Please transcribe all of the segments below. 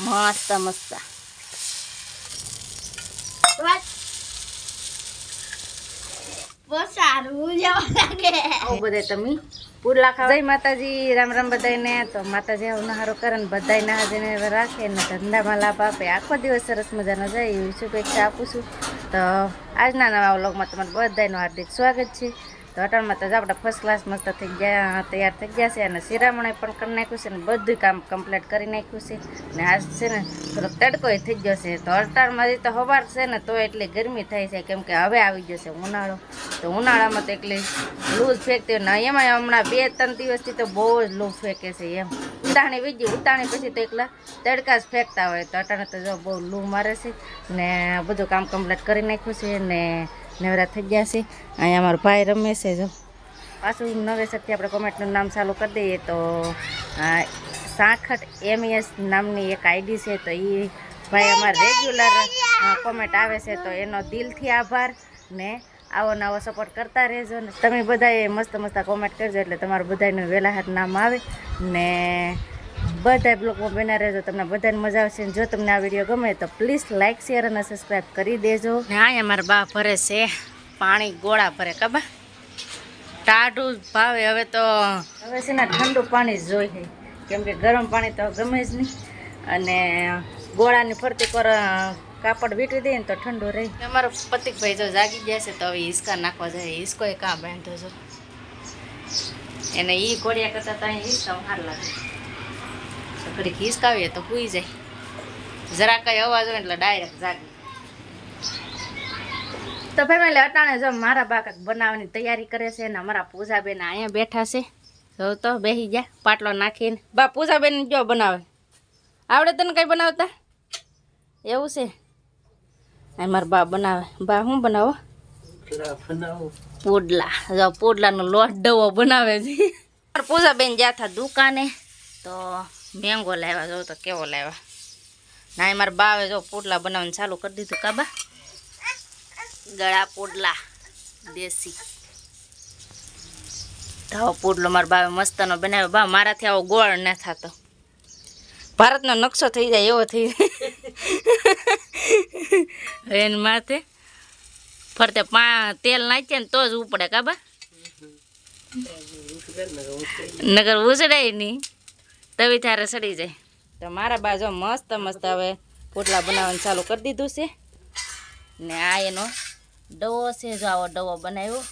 મસ્ત મસ્ત. બધે તમે? ખાવા? જય માતાજી રામ રામ બધાને તો માતાજી આવું નહારો કરે ને બધા નહાજીને રાખે ને ધંધામાં લાભ આપે. આખો દિવસ સરસ મજાનો જાય એવી શુભેચ્છા આપું છું. તો આજના નવા વ્લોગમાં તમારું બધાનું હાર્દિક સ્વાગત છે. તો અટલમાં તો જ આપણે ફર્સ્ટ ક્લાસ મસ્ત થઈ ગયા તૈયાર થઈ ગયા છે અને શિરામણે પણ કરી નાખ્યું છે ને બધું કામ કમ્પ્લીટ કરી નાખ્યું છે. ને આજ છે ને થોડોક તડકોય થઈ ગયો છે. તો અટાણમાંથી તો હવાર છે ને તો એટલી ગરમી થાય છે, કેમ કે હવે આવી ગયો છે ઉનાળો. તો ઉનાળામાં તો એટલી લૂઝ ફેંકતી હોય ને એમાં હમણાં બે ત્રણ દિવસથી તો બહુ જ લૂ ફેંકે છે એમ. ઉતાણી વીજી ઉતાણી પછી તો એકલા તડકા જ ફેંકતા હોય. તો અટાણે તો જો બહુ લૂ મારે છે ને બધું કામ કમ્પ્લીટ કરી નાખ્યું છે ને નવરા થઈ ગયા છે. અહીંયા અમારો ભાઈ રમે છે જો. પાછું નવેસરથી આપણે કોમેન્ટનું નામ ચાલુ કરી દઈએ તો, આ એમ એમએસ નામની એક આઈડી છે તો એ ભાઈ અમારે રેગ્યુલર કોમેન્ટ આવે છે તો એનો દિલથી આભાર ને આવો નવો સપોર્ટ કરતા રહેજો ને તમે બધાએ મસ્ત મસ્ત કોમેન્ટ કરજો એટલે તમારું બધાનું વહેલા હાથ નામ આવે ને બધા બ્લોગમાં બના રહેજો. તમને બધાને મજા આવશે જો તમને આ વીડિયો ગમે તો પ્લીઝ લાઇક શેર અને સબસ્ક્રાઈબ કરી દેજો. ને અહીંયા મારા બા ભરે છે. પાણી ગોળા ભરે કબા ટાઢું ભાવે. હવે તો હવે છે ને ઠંડુ પાણી જ જોઈએ. કેમ કે ગરમ પાણી તો ગમે જ નહીં. અને ગોળાની ફરતી પર કાપડ વીટી દઈએ ને તો ઠંડુ રહે. અમારો પતિકભાઈ જો જાગી ગયા છે તો હવે હિસકા નાખવા જાય. હિસકો એ કાં બાંધો છો? એને એ ગોળિયા કરતા તો અહીં હિસકા સાર લાગે. તો ખિસકાવીએ તો પૂઈ જાય. જરા કઈ અવાજ હોય એટલે ડાયરેક્ટ જાગે. તો ફેમિલી અટાણે જો મારા બા બનાવવાની તૈયારી કરે છે ને અમારા પૂજાબેન અહીંયા બેઠા છે. જો તો બેસી ગયા પાટલો નાખીને. બા પૂજાબેન જો બનાવે. આવડે તને કંઈ બનાવતા? એવું છે. મારા બા બનાવે. બા શું બનાવો. પુડલા. જો પુડલાનો લોટ ડવો બનાવે છે. મારા પૂજાબેન ગયા હતા દુકાને તો મેંગો લાવ્યા જો તો કેવો લાવ્યા. ના મારા બાવે જો પુડલા બનાવવાનું ચાલુ કરી દીધું કાબા ગળા પુડલા દેશી. ધાવો પુડલો મારા બાવે મસ્તનો બનાવ્યો. બા મારાથી આવો ગોળ ન થતો. ભારતનો નકશો થઈ જાય એવો થઈ જાય. એને માથે ફરતે પા તેલ નાખીએ ને તો જ ઉપડે કાબા નગર ઉસડાય નહીં. તવી ત્યારે સડી જાય. તો મારા બાજુ મસ્ત મસ્ત હવે પોટલા બનાવવાનું ચાલુ કરી દીધું છે. ને આ એનો ડવો છે જો આવો ડવો બનાવ્યો.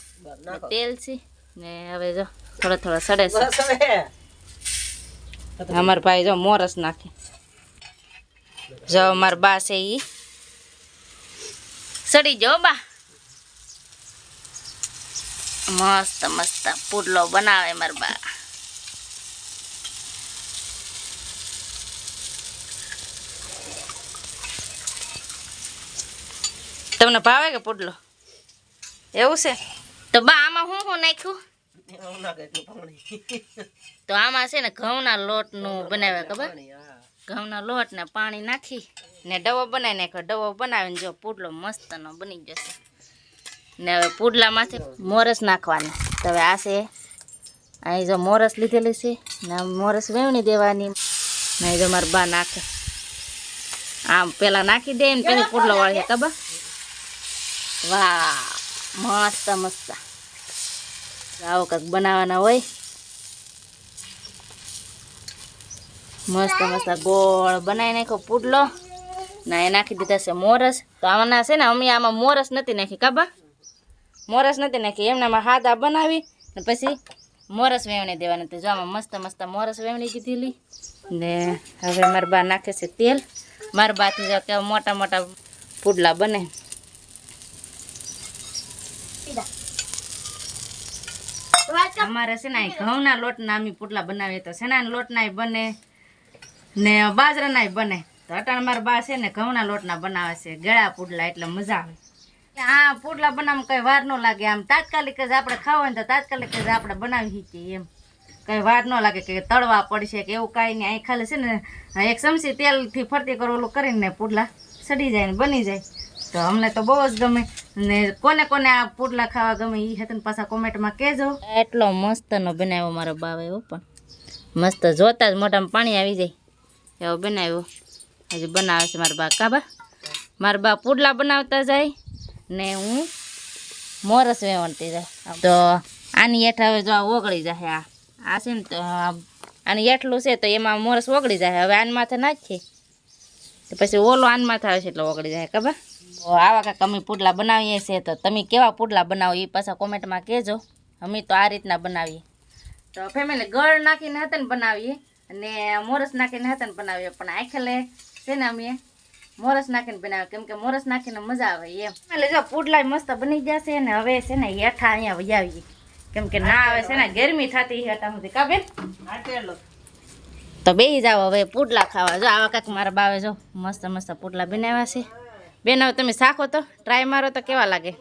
તેલ છે. ને હવે જો થોડા થોડા સડે છે. અમારા ભાઈ જો મોરસ નાખે. જો અમારા બા છે ઈ. સડી જો બા. મસ્ત મસ્ત પુડલો બનાવે મારા બા. તમને ભાવે કે પુડલો? એવું છે? તો બા આમાં શું શું નાખ્યું? તો આમાં છે ને ઘઉંના લોટનું બનાવે ખબર? ઘઉંના લોટ ને પાણી નાખી ને ડવો બનાવી નાખ્યો. ડવો બનાવીને જો પુડલો મસ્તનો બની જશે. ને હવે પુડલામાંથી મોરસ નાખવાની. તો હવે આ છે અહીં જો મોરસ લીધેલી છે ને મોરસ વેવણી દેવાની. ને જો મારા બા નાખે. આમ પેલા નાખી દે ને પછી પુડલો વાળી ખબર? વાહ, મસ્ત મસ્ત. આવો કંઈક બનાવવાના હોય. મસ્ત મસ્ત ગોળ બનાવી નાખ્યો પુડલો. ના, એ નાખી દીધા છે મોરસ. તો આમાંના છે ને, અમે આમાં મોરસ નથી નાખી કાબા મોરસ નથી નાખી. એમનામાં હાદા બનાવી ને પછી મોરસ વેવણી દેવાની. તો જો આમાં મસ્ત મસ્ત મોરસ વેવણી કીધેલી ને હવે મારા બા નાખે છે તેલ. મારા બાથી જો કેવા મોટા મોટા પુડલા બને. અમારે છે ને ઘઉંના લોટના અમે પુટલા બનાવીએ તો શેણાના લોટના બને ને બાજરાનાય બને. તો અટાણ મારા બા છે ને ઘઉંના લોટના બનાવે છે ગળા પુડલા એટલે મજા આવે. આ પુડલા બનાવવામાં કંઈ વાર ન લાગે, આમ તાત્કાલિક જ આપણે ખાવા તો તાત્કાલિક જ આપણે બનાવી શકીએ એમ. કઈ વાર ન લાગે કે તળવા પડશે કે એવું કાંઈ નહીં, અહીં ખાલી છે ને એક ચમચી તેલથી ફરતી કરો ઓલું કરીને પુડલા સડી જાય ને બની જાય. તો અમને તો બહુ જ ગમે. ને કોને કોને આ પુડલા ખાવા ગમે એ હતા પાછા કોમેન્ટમાં કહેજો. એટલો મસ્તનો બનાવ્યો મારો બાવ એવો પણ. મસ્ત જોતા જ મોઢામાં પાણી આવી જાય. એવો બનાવ્યો. હજુ બનાવે છે મારા બા? કાબા મારા બા પુડલા બનાવતા જાય ને હું મોરસ વેવણતી જાય. તો આની હેઠ હવે જો ઓગળી જાય આ. આ છે ને તો આની એટલું છે તો એમાં મોરસ ઓગળી જાય હવે આન માથે નાખીએ. પછી ઓલો આનમાં થાય છે એટલે ઓગળી જાય, ખબર? તો આવા કાંઈક અમે પુડલા બનાવીએ છીએ, તો તમે કેવા પુડલા બનાવો એ પાછા કોમેન્ટમાં કહેજો. અમે તો આ રીતના બનાવીએ. તો ફેમિલી ગળ નાખીને હતા ને બનાવીએ અને મોરસ નાખીને હતા ને બનાવીએ. પણ આખેલે છે ને અમે મોરસ નાખીને બનાવીએ. કેમ કે મોરસ નાખીને મજા આવે એમ. એટલે જો, પુડલા મસ્ત બની જશે ને હવે છે ને હેઠા અહીંયા વજાવીએ કેમ કે ના આવે છે ને, ગરમી થતી હેઠા સુધી. કાબેન તો બે જાઓ હવે પૂટલા ખાવા. જો આવા કાંઈક મારા બાવે જો મસ્ત મસ્ત પુડલા બનાવ્યા છે. બેન હવે તમે શાખો તો? ટ્રાય મારો તો કેવા લાગે?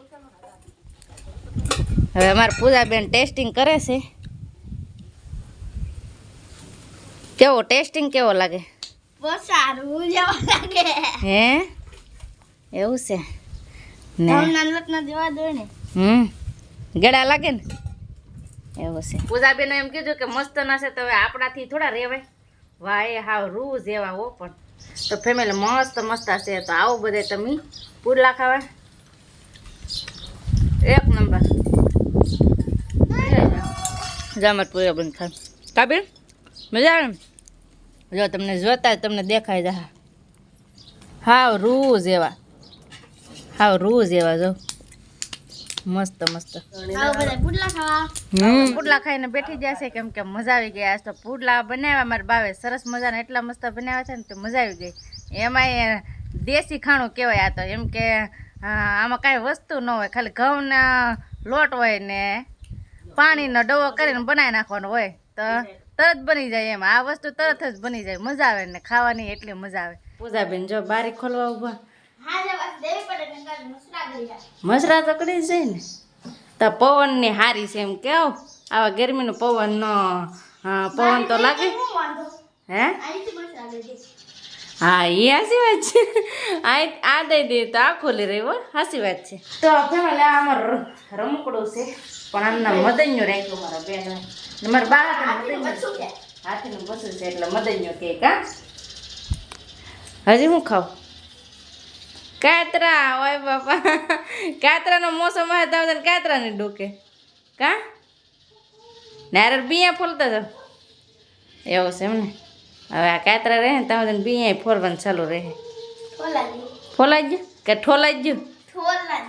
હવે અમારા પૂજાબેન ટેસ્ટિંગ કરે છે. કેવો ટેસ્ટિંગ કેવો લાગે? સારું જેવા લાગે? હે? એવું છે? ને. લોટના દો ને. હમ. ગળા લાગે ને? એવું છે. પૂજાબેન એમ કીધું કે મસ્ત ના છે તો હવે આપણાથી થોડા રેવાય. એ હાવ રૂ જેવા હો, પણ તો ફેમિલી મસ્ત મસ્ત હશે તો આવો બધે તમે. પુરલા ખાવા? એક નંબર. જામર પૂરા બંધ ખા કાબીર મજા આવે જો તમને જોતા તમને દેખાય જા હાવ રૂ જેવા. હાવ રૂ જેવા જો. મસ્ત મસ્ત. પુડલા હમ. પુડલા ખાઈને બેઠી જશે કેમ કે મજા આવી ગઈ આજ તો પુડલા બનાવ્યા. મારા બાવે સરસ મજાના એટલા મસ્ત બનાવ્યા છે ને તો મજા આવી ગઈ. એમાંય દેશી ખાણું કહેવાય આ તો. એમ કે આમાં કાંઈ વસ્તુ ન હોય. ખાલી ઘઉંના લોટ હોય ને પાણીનો ડવો કરીને બનાવી નાખવાનો હોય. તો તરત બની જાય એમ. આ વસ્તુ તરત જ બની જાય. મજા આવે ને ખાવાની એટલી મજા આવે. પૂજાબેન જો બારી ખોલવા ઊભા. મસરા તો કરી છે ને. તો પવનની હારી છે એમ કેવો? આવા ગરમીનો પવનનો પવન તો લાગે. હે હા? એ હાસી વાત છે. આ આ દઈ દે તો આ ખોલી રહ્યો હાસી વાત છે. તો ફેમિલી આ અમાર રમકડું છે. પણ આમના મદન્યો રાખ્યો મારા બેન મારા બા હાથીનું બસું છે એટલે મદન્યો કે કા? હજી હું ખાવ કાતરા ઓય બાપા. કાતરાનો મોસમ આવે તમે તને કાતરાને ડોકે. કા? નારળ બિયા ફોલતા તો એવું છે એમને. હવે આ કાતરા રહે ને તમે તને બિયા ફોરવાનું ચાલુ રહે. ફોલાઈ ગયું કે ઠોલાઈ ઠોલા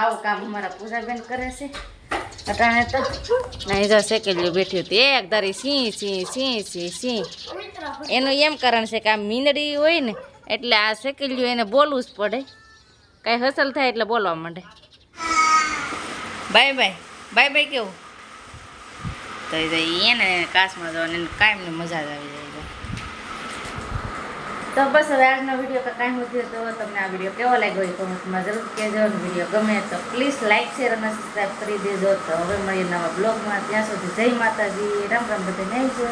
આવું કામ અમારા પૂજાબેન કરે છે. અટાણે તો નહીં જો શેકેલું બેઠી હતી. એક ધારી સિંહ સિંહ સિંહ સી સિંહ. એનું એમ કારણ છે કે આ મીંદડી હોય ને એટલે આ શેકેલ્યું એને બોલવું જ પડે. કાંઈ હસલ થાય એટલે બોલવા માંડે. Bye bye. બાય બાય કેવું? તો એ એને કાશમાં જવાની એને કાયમની મજા જ આવી જાય. તો બસ હવે આજનો વીડિયો કાંઈ નથી તો તમને આ વીડિયો કેવો લાગ્યો એ કોમેન્ટમાં જરૂર કહેજો. વીડિયો ગમે તો પ્લીઝ લાઇક શેર અને સબસ્ક્રાઈબ કરી દેજો. તો હવે મળીએ નવા બ્લોગમાં ત્યાં સુધી જય માતાજી. રામ રામ બધાને આવજો